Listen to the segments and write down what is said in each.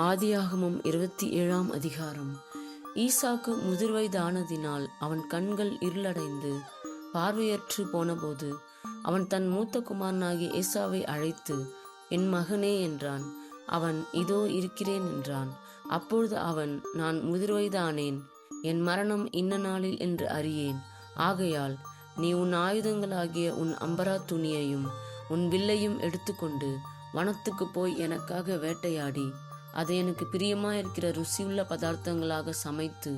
ஆதியாகமும் இருபத்தி ஏழாம் அதிகாரம். ஈசாக்கு முதிர்வயதானதினால் அவன் கண்கள் இருளடைந்து பார்வையற்று போனபோது அவன் தன் மூத்த குமாரனாகிய ஏசாவை அழைத்து என் மகனே என்றான். அவன் இதோ இருக்கிறேன் என்றான். அப்பொழுது அவன் நான் முதிர்வயதானேன் என் மரணம் இன்ன நாளில் என்று அறியேன். ஆகையால் நீ உன் ஆயுதங்களாகிய உன் அம்பரா துணியையும் உன் வில்லையும் எடுத்துக்கொண்டு வனத்துக்கு போய் எனக்காக வேட்டையாடி அதை எனக்கு பிரியமாயிருக்கிற ருசியுள்ள பதார்த்தங்களாக சமைத்து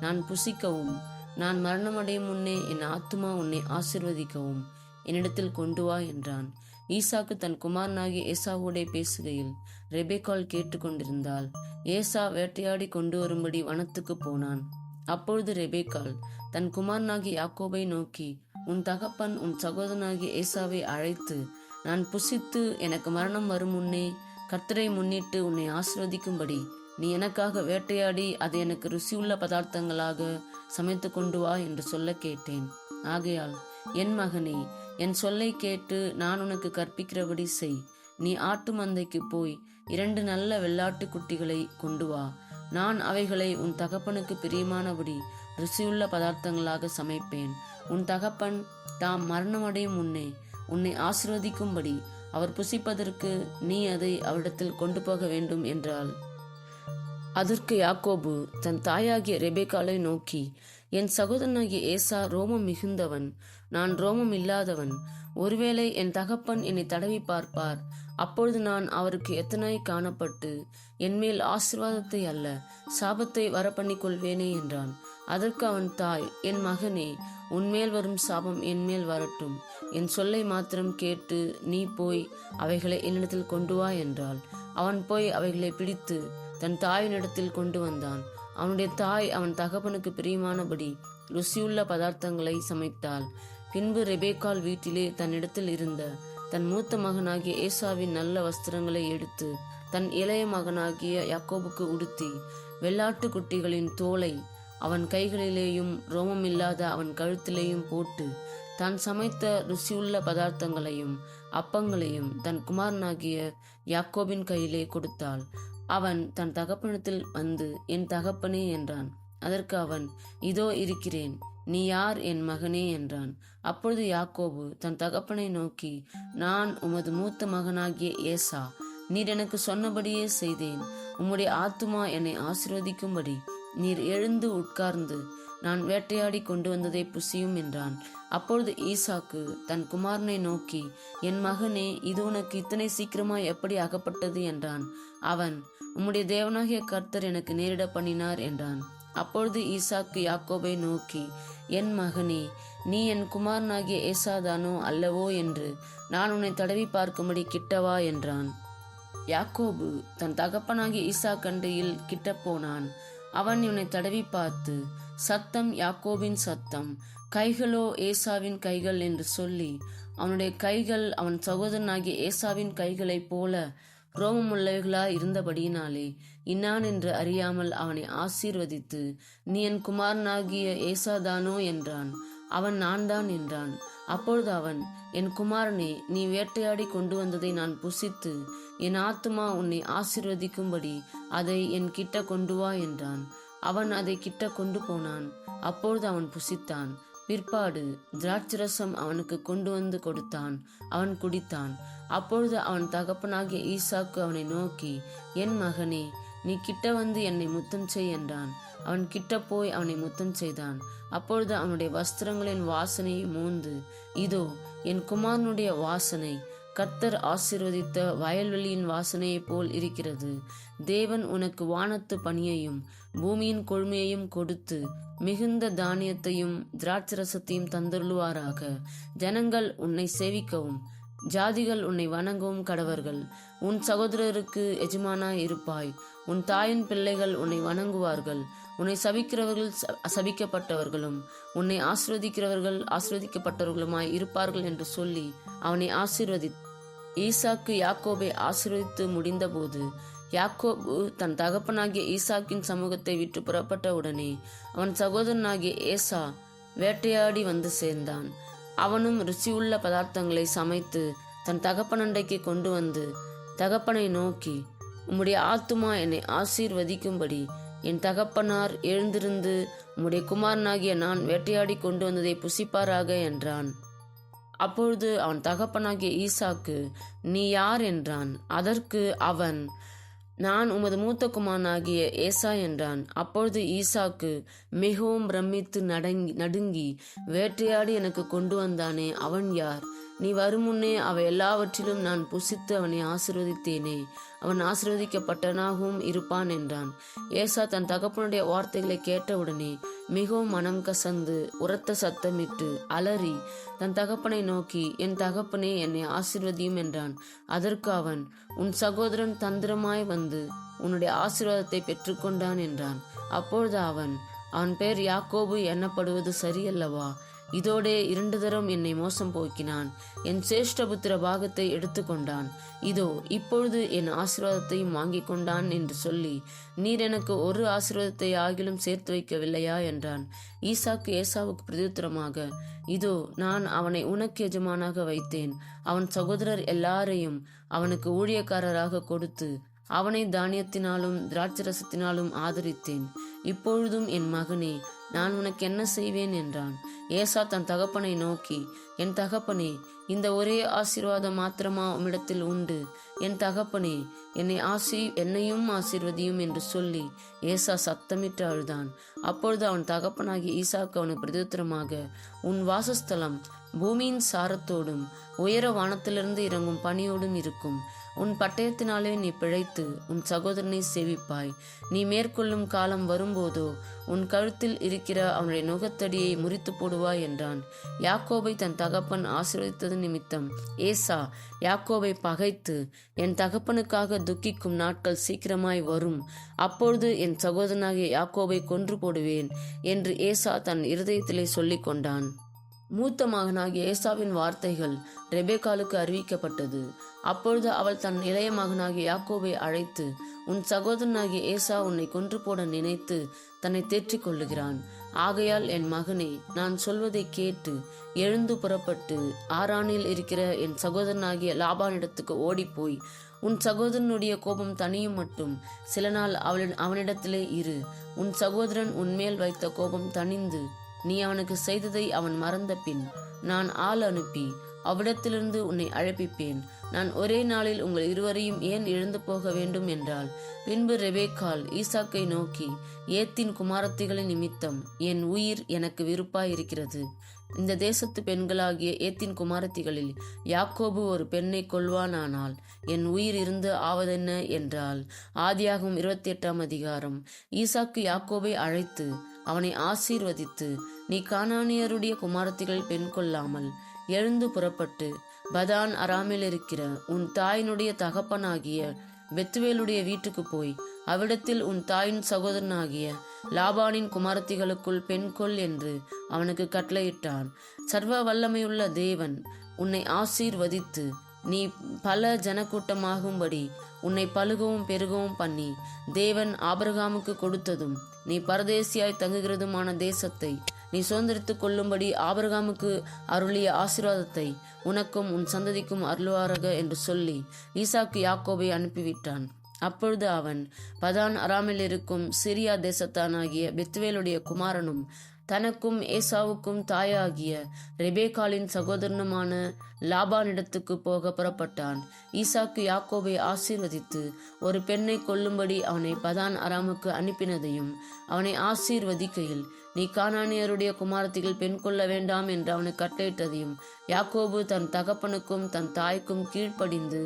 நான் புசிக்கவும் நான் மரணமடையும் முன்னே என் ஆத்துமா உன்னை ஆசிர்வதிக்கவும் என்னிடத்தில் கொண்டு வா என்றான். ஈசாக்கு தன் குமாரனாகிய ஏசாவோடே பேசுகையில் ரெபேக்கால் கேட்டுக்கொண்டிருந்தாள். ஏசா வேட்டையாடி கொண்டு வரும்படி வனத்துக்கு போனான். அப்பொழுது ரெபேக்கால் தன் குமாரனாகிய யாக்கோபை நோக்கி உன் தகப்பன் உன் சகோதரனாகிய ஏசாவை அழைத்து நான் புசித்து எனக்கு மரணம் வரும் முன்னே கர்த்தரை முன்னிட்டு உன்னை ஆசிர்வதிக்கும்படி நீ எனக்காக வேட்டையாடி அதை எனக்கு ருசியுள்ள பதார்த்தங்களாக சமைத்து கொண்டு வா என்று சொல்ல கேட்டேன். ஆகையால் என் மகனே என் சொல்லை கேட்டு நான் உனக்கு கற்பிக்கிறபடி செய். நீ ஆட்டு மந்தைக்கு போய் இரண்டு நல்ல வெள்ளாட்டு குட்டிகளை கொண்டு வா. நான் அவைகளை உன் தகப்பனுக்கு பிரியமானபடி ருசியுள்ள பதார்த்தங்களாக சமைப்பேன். உன் தகப்பன் தாம் மரணமடையும் முன்னே உன்னை ஆசிர்வதிக்கும்படி அவர் புசிப்பதற்கு நீ அதை அவரிடத்தில் கொண்டு போக வேண்டும் என்றாள். அதற்கு யாக்கோபு தன் தாயாகிய ரெபேக்காலை நோக்கி என் சகோதரனாகிய ஏசா ரோமம் மிகுந்தவன். நான் ரோமம் இல்லாதவன். ஒருவேளை என் தகப்பன் என்னை தடவி பார்ப்பார். அப்பொழுது நான் அவருக்கு எத்தனாய் காணப்பட்டு என்மேல் ஆசிர்வாதத்தை அல்ல சாபத்தை வரப்பண்ணிக் கொள்வேனே என்றான். அதற்கு அவன் தாய் என் மகனே உன்மேல் வரும் சாபம் என்மேல் வரட்டும். என் சொல்லை மாத்திரம் கேட்டு நீ போய் அவைகளை என்னிடத்தில் கொண்டு வா என்றாள். அவன் போய் அவைகளை பிடித்து தன் தாயினிடத்தில் கொண்டு வந்தான். அவனுடைய தாய் அவன் தகப்பனுக்கு பிரியமானபடி ருசியுள்ள பதார்த்தங்களை சமைத்தாள். பின்பு ரெபேக்கால் வீட்டிலே தன்னிடத்தில் இருந்த தன் மூத்த மகனாகிய ஏசாவின் நல்ல வஸ்திரங்களை எடுத்து தன் இளைய மகனாகிய யாக்கோபுக்கு உடுத்தி வெள்ளாட்டு குட்டிகளின் தோலை அவன் கைகளிலேயும் ரோமமில்லாத அவன் கழுத்திலேயும் போட்டு தான் சமைத்த ருசியுள்ள பதார்த்தங்களையும் அப்பங்களையும் தன் குமாரனாகிய யாக்கோபின் கையிலே கொடுத்தாள். அவன் தன் தகப்பனத்தில் வந்து என் தகப்பனே என்றான். அதற்கு அவன் இதோ இருக்கிறேன் நீ யார் என் மகனே என்றான். அப்பொழுது யாக்கோபு தன் தகப்பனை நோக்கி நான் உமது மூத்த மகனாகிய ஏசா நீர் எனக்கு சொன்னபடியே செய்தேன். உம்முடைய ஆத்துமா என்னை ஆசிர்வதிக்கும்படி நீர் எழுந்து உட்கார்ந்து நான் வேட்டையாடி கொண்டு வந்ததை புசியும் என்றான். அப்பொழுது ஈசாக்கு தன் குமாரனை நோக்கி என் மகனே இது உனக்கு இத்தனை சீக்கிரமாய் எப்படி அகப்பட்டது? என்றான். அவன் உம்முடைய தேவனாகிய கர்த்தர் எனக்கு நேரிட பண்ணினார் என்றான். அப்பொழுது ஈசாக்கு யாக்கோபை நோக்கி என் மகனே நீ என் குமாரனாகிய ஏசாதானோ அல்லவோ என்று நான் உன்னை தடவி பார்க்கும்படி கிட்டவா? என்றான். யாக்கோபு தன் தகப்பனாகிய ஈசா கண்டையில் கிட்ட போனான். அவன் இவனை தடவி பார்த்து சத்தம் யாக்கோவின் சத்தம். கைகளோ ஏசாவின் கைகள் என்று சொல்லி அவனுடைய கைகள் அவன் சகோதரனாகிய ஏசாவின் கைகளைப் போல ரோமமுள்ளவைகளா இருந்தபடியினாலே இன்னான் என்று அறியாமல் அவனை ஆசீர்வதித்து நீ என் குமாரனாகிய ஏசாதானோ என்றான். அவன் நான் தான் என்றான். அப்பொழுது அவன் என் குமாரனே நீ வேட்டையாடி கொண்டு வந்ததை நான் புசித்து என் ஆத்துமா உன்னை ஆசிர்வதிக்கும்படி அதை என் கிட்ட கொண்டு வா என்றான். அவன் அதை கிட்ட கொண்டு போனான். அப்பொழுது அவன் புசித்தான். பிற்பாடு திராட்சரசம் அவனுக்கு கொண்டு வந்து கொடுத்தான். அவன் குடித்தான். அப்பொழுது அவன் தகப்பனாகிய ஈசாக்கு அவனை நோக்கி என் மகனே நீ கிட்ட வந்து என்னை முத்தம் செய் என்றான். அவன் கிட்ட போய் அவனை முத்தம் செய்தான். அப்பொழுது அவனுடைய வஸ்திரங்களின் வாசனையை மூந்து இதோ என் குமாரனுடைய வாசனை. கர்த்தர் ஆசிர்வதித்த வயல்வெளியின் வாசனையைப் போல் இருக்கிறது. தேவன் உனக்கு வானத்து பணியையும் பூமியின் கொழுமையையும் கொடுத்து மிகுந்த தானியத்தையும் திராட்சரசத்தையும் தந்தருளுவாராக. ஜனங்கள் உன்னை சேவிக்கவும் ஜாதிகள் உன்னை வணங்கவும் கடவர்கள். உன் சகோதரருக்கு எஜமானாய் இருப்பாய். உன் தாயின் பிள்ளைகள் உன்னை வணங்குவார்கள். உன்னை சபிக்கிறவர்கள் சபிக்கப்பட்டவர்களும் உன்னை ஆசிர்வதிக்கிறவர்கள் ஆசிர்வதிக்கப்பட்டவர்களுமாய் இருப்பார்கள் என்று சொல்லி அவனை ஆசீர்வதி ஈசாக்கு யாக்கோபை ஆசீர்வதித்து முடிந்தபோது யாக்கோபு தன் தகப்பனாகிய ஈசாக்கின் சமூகத்தை விட்டு புறப்பட்ட உடனே அவன் சகோதரனாகிய ஏசா வேட்டையாடி வந்து சேர்ந்தான். அவனும் ருசியுள்ள பதார்த்தங்களை சமைத்து தன் தகப்பனண்டைக்கு கொண்டு வந்து தகப்பனை நோக்கி உம்முடைய ஆத்துமா என்னை ஆசீர்வதிக்கும்படி என் தகப்பனார் எழுந்திருந்து உம்முடைய குமாரனாகிய நான் வேட்டையாடி கொண்டு வந்ததை புசிப்பாராக என்றான். அப்பொழுது அவன் தகப்பனாகிய ஈசாக்கு நீ யார்? என்றான். அதற்கு அவன் நான் உமது மூத்த குமாரனாகிய ஏசா என்றான். அப்பொழுது ஈசாக்கு மிகவும் பிரமித்து நடங்கி நடுங்கி வேட்டையாடி எனக்கு கொண்டு வந்தானே அவன் யார்? நீ வருமுன்னே அவை எல்லாவற்றிலும் நான் புசித்து அவனை ஆசிர்வதித்தேனே. அவன் ஆசிர்வதிக்கப்பட்டனாகவும் இருப்பான் என்றான். ஏசா தன் தகப்பனுடைய வார்த்தைகளை கேட்டவுடனே மிகவும் மனம் கசந்து உரத்த சத்தமிட்டு அலறி தன் தகப்பனை நோக்கி என் தகப்பனே என்னை ஆசிர்வதியும் என்றான். அதற்கு அவன் உன் சகோதரன் தந்திரமாய் வந்து உன்னுடைய ஆசீர்வாதத்தை பெற்றுக்கொண்டான் என்றான். அப்பொழுது அவன் அவன் பேர் யாக்கோபு எண்ணப்படுவது சரியல்லவா? இதோடே இரண்டு தரம் என்னை மோசம் போக்கினான். என் சேஷ்டபுத்திர பாகத்தை எடுத்துக்கொண்டான். இதோ இப்பொழுது என் ஆசீர்வாதத்தையும் வாங்கிக் கொண்டான் என்று சொல்லி நீர் எனக்கு ஒரு ஆசீர்வாதத்தை ஆகிலும் சேர்த்து வைக்கவில்லையா? என்றான். ஈசாக்கு ஏசாவுக்கு பிரதித்திரமாக இதோ நான் அவனை உனக்கு எஜமானாக வைத்தேன். அவன் சகோதரர் எல்லாரையும் அவனுக்கு ஊழியக்காரராக கொடுத்து அவனை தானியத்தினாலும் திராட்சரசத்தினாலும் ஆதரித்தேன். இப்பொழுதும் என் மகனே நான் உனக்கு என்ன செய்வேன் என்றான். ஏசா தன் தகப்பனை நோக்கி என் தகப்பனே இந்த ஒரே ஆசீர்வாதம் மாத்திரமா உம்மிடத்தில் உண்டு? என் தகப்பனே என்னை ஆசி என்னையும் ஆசீர்வதியும் என்று சொல்லி ஏசா சத்தமிட்டு அழுதான். அப்பொழுது அவன் தகப்பனாகி ஈசாக்கு அவனுக்கு பிரதித்திரமாக உன் வாசஸ்தலம் பூமியின் சாரத்தோடும் உயர வானத்திலிருந்து இறங்கும் பணியோடும் இருக்கும். உன் பட்டயத்தினாலே நீ பிழைத்து உன் சகோதரனை சேவிப்பாய். நீ மேற்கொள்ளும் காலம் வரும்போதோ உன் கழுத்தில் இருக்கிற அவனுடைய நுகத்தடியை முறித்து போடுவாய் என்றான். யாக்கோபை தன் தகப்பன் ஆசீர்வதித்தது நிமித்தம் ஏசா யாக்கோபை பகைத்து என் தகப்பனுக்காக துக்கிக்கும் நாட்கள் சீக்கிரமாய் வரும். அப்பொழுது என் சகோதரனாகிய யாக்கோபை கொன்று போடுவேன் என்று ஏசா தன் இருதயத்திலே சொல்லிக் கொண்டான் மூத்த மகனாகிய ஏசாவின் வார்த்தைகள் ரெபேக்காலுக்கு அறிவிக்கப்பட்டது. அப்பொழுது அவள் தன் இளைய மகனாகிய யாக்கோபை அழைத்து உன் சகோதரனாகிய ஏசா உன்னை கொன்று போட நினைத்து தன்னை தேற்றிக் கொள்ளுகிறான். ஆகையால் என் மகனே நான் சொல்வதை கேட்டு எழுந்து புறப்பட்டு ஆரானில் இருக்கிற என் சகோதரனாகிய லாபானிடத்துக்கு ஓடிப்போய் உன் சகோதரனுடைய கோபம் தனியும் மட்டும். சில நாள் அவளின் அவனிடத்திலே இரு. உன் சகோதரன் உன்மேல் வைத்த கோபம் தணிந்து நீ அவனுக்கு செய்ததை அவன் மறந்த பின் நான் ஆள் அனுப்பி அவ்விடத்திலிருந்து உன்னை அழைப்பிப்பேன். நான் ஒரே நாளில் உங்கள் இருவரையும் ஏன் எழுந்து போக வேண்டும் என்றால் பின்பு ரெபேக்கால் ஈசாக்கை நோக்கி ஏத்தின் குமாரத்திகளின் நிமித்தம் என் உயிர் எனக்கு விருப்பாயிருக்கிறது இந்த தேசத்து பெண்களாகிய ஏத்தின் குமாரத்திகளில் யாக்கோபு ஒரு பெண்ணை கொள்வானானால் என் உயிர் இருந்து ஆவதென்ன? என்றால் ஆதியாகும் இருபத்தி எட்டாம் அதிகாரம். ஈசாக்கு யாக்கோபை அழைத்து அவனை ஆசீர்வதித்து நீ கானானியருடைய குமாரத்திகள் பெண் கொள்ளாமல் எழுந்து புறப்பட்டு பதான் அராமில் இருக்கிற உன் தாயினுடைய தகப்பனாகிய பெத்துவேலுடைய வீட்டுக்கு போய் அவ்விடத்தில் உன் தாயின் சகோதரனாகிய லாபானின் குமாரத்திகளுக்குள் பெண் கொள் என்று அவனுக்கு கட்டளையிட்டான். சர்வ வல்லமையுள்ள தேவன் உன்னை ஆசீர்வதித்து நீ பல ஜனக்கூட்டமாகும்படி உன்னை பழுகவும் பெருகவும் பண்ணி தேவன் ஆபரகாமுக்கு கொடுத்ததும் நீ பரதேசியாய் தங்குகிறதுமான தேசத்தை நீ சுதந்திரித்துக் கொள்ளும்படி ஆபரகாமுக்கு அருளிய ஆசீர்வாதத்தை உனக்கும் உன் சந்ததிக்கும் அருள்வாரக என்று சொல்லி ஈசாக்கு யாக்கோபை அனுப்பிவிட்டான். அப்பொழுது அவன் பதான் அராமில் இருக்கும் சிரியா தேசத்தானாகிய பித்வேலுடைய குமாரனும் தனக்கும் ஏசாவுக்கும் தாயாகிய ரெபேகாலின் சகோதரனுமான லாபானிடத்துக்கு போக புறப்பட்டான். ஈசாக்கு யாக்கோபை ஆசீர்வதித்து ஒரு பெண்ணை கொல்லும்படி அவனை பதான் அராமுக்கு அனுப்பினதையும் அவனை ஆசீர்வதிக்கையில் நீ கானானியருடைய குமாரத்திகள் பெண் கொள்ள வேண்டாம் என்று அவனுக்கு கட்டளையிட்டதையும் யாக்கோபு தன் தகப்பனுக்கும் தன் தாய்க்கும் கீழ்ப்படிந்து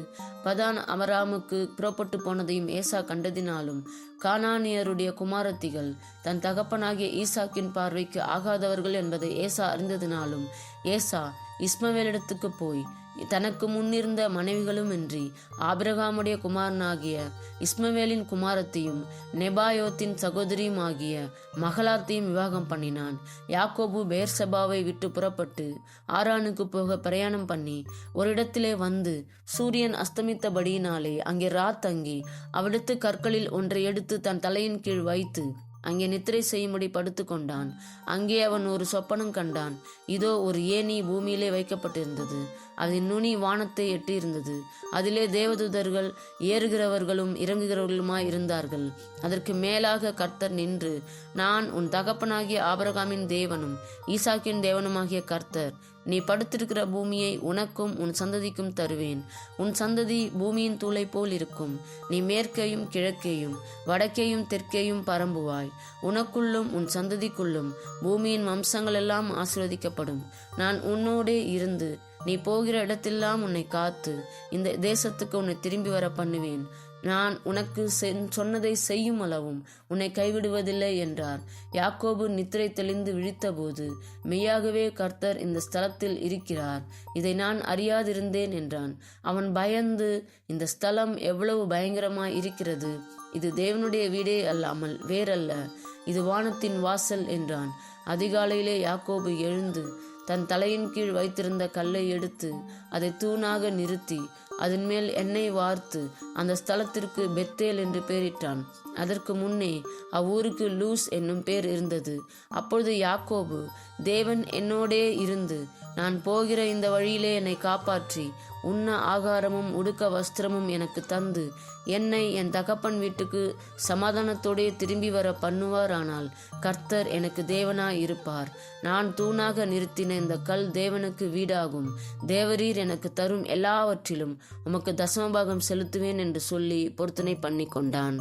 பதான் அமராமுக்கு புறப்பட்டு போனதையும் ஏசா கண்டதினாலும் கானானியருடைய குமாரத்திகள் தன் தகப்பனாகிய ஈசாக்கின் பார்வைக்கு ஆகாதவர்கள் என்பதை ஏசா அறிந்ததினாலும் ஏசா இஸ்மவேலிடத்துக்கு போய் தனக்கு முன்னிருந்த மனைவிகளும் இன்றி ஆபிரகாமுடைய குமாரனாகிய இஸ்மவேலின் குமாரத்தையும் நெபாயோத்தின் சகோதரியும் ஆகிய மகளாத்தையும் விவாகம் பண்ணினான். யாக்கோபு பெயர்சபாவை விட்டு புறப்பட்டு ஆரானுக்கு போக பிரயாணம் பண்ணி ஒரு இடத்திலே வந்து சூரியன் அஸ்தமித்தபடியினாலே அங்கே ராத் தங்கி அவ்விடத்து கற்களில் ஒன்றை எடுத்து தன் தலையின் கீழ் வைத்து அங்கே நித்திரை செய்யும்படி படுத்துக்கொண்டான் அங்கே அவன் ஒரு சொப்பனம் கண்டான். இதோ ஒரு ஏணி பூமியிலே வைக்கப்பட்டிருந்தது. அதன் நுனி வானத்தை எட்டியிருந்தது. அதிலே தேவதூதர்கள் ஏறுகிறவர்களும் இறங்குகிறவர்களுமாய் இருந்தார்கள். அதற்கு மேலாக கர்த்தர் நின்று நான் உன் தகப்பனாகிய ஆபரகாமின் தேவனும் ஈசாக்கின் தேவனுமாகிய கர்த்தர் நீ படுத்திருக்கிற பூமியை உனக்கும் உன் சந்ததிக்கும் தருவேன். உன் சந்ததி பூமியின் தூளை போல் இருக்கும். நீ மேற்கையும் கிழக்கேயும் வடக்கேயும் தெற்கேயும் பரம்புவாய். உனக்குள்ளும் உன் சந்ததிக்குள்ளும் பூமியின் வம்சங்களெல்லாம் ஆசிர்வதிக்கப்படும். நான் உன்னோடே இருந்து நீ போகிற இடத்தெல்லாம் உன்னை காத்து இந்த தேசத்துக்கு உன்னை திரும்பி வர பண்ணுவேன். நான் உனக்கு சொன்னதை செய்யும் அளவும் உன்னை கைவிடுவதில்லை என்றார். யாக்கோபு நித்திரை தெளிந்து விழித்தபோது மெய்யாகவே கர்த்தர் இந்த ஸ்தலத்தில் இருக்கிறார். இதை நான் அறியாதிருந்தேன் என்றான். அவன் பயந்து இந்த ஸ்தலம் எவ்வளவு பயங்கரமாய் இருக்கிறது? இது தேவனுடைய வீடே அல்லாமல் வேறல்ல. இது வானத்தின் வாசல் என்றான். அதிகாலையிலே யாக்கோபு எழுந்து தன் தலையின் கீழ் வைத்திருந்த கல்லை எடுத்து அதை தூணாக நிறுத்தி அதன் மேல் எண்ணெய் வார்த்து அந்த ஸ்தலத்திற்கு பெத்தேல் என்று பெயரிட்டான். அதற்கு முன்னே அவ்வூருக்கு லூஸ் என்னும் பேர் இருந்தது. அப்பொழுது யாக்கோபு தேவன் என்னோடே இருந்து நான் போகிற இந்த வழியிலே என்னை காப்பாற்றி. உண்ண ஆகாரமும் உடுக்க வஸ்திரமும் எனக்கு தந்து. என்னை என் தகப்பன் வீட்டுக்கு சமாதானத்தோடே திரும்பி வர பண்ணுவாரானால் கர்த்தர் எனக்கு தேவனாய் இருப்பார் நான் தூணாக நிறுத்தின இந்த கல் தேவனுக்கு வீடாகும். தேவரீர் எனக்கு தரும் எல்லாவற்றிலும் உமக்கு தசமபாகம் செலுத்துவேன் என்று சொல்லி பொருத்தனை பண்ணி கொண்டான்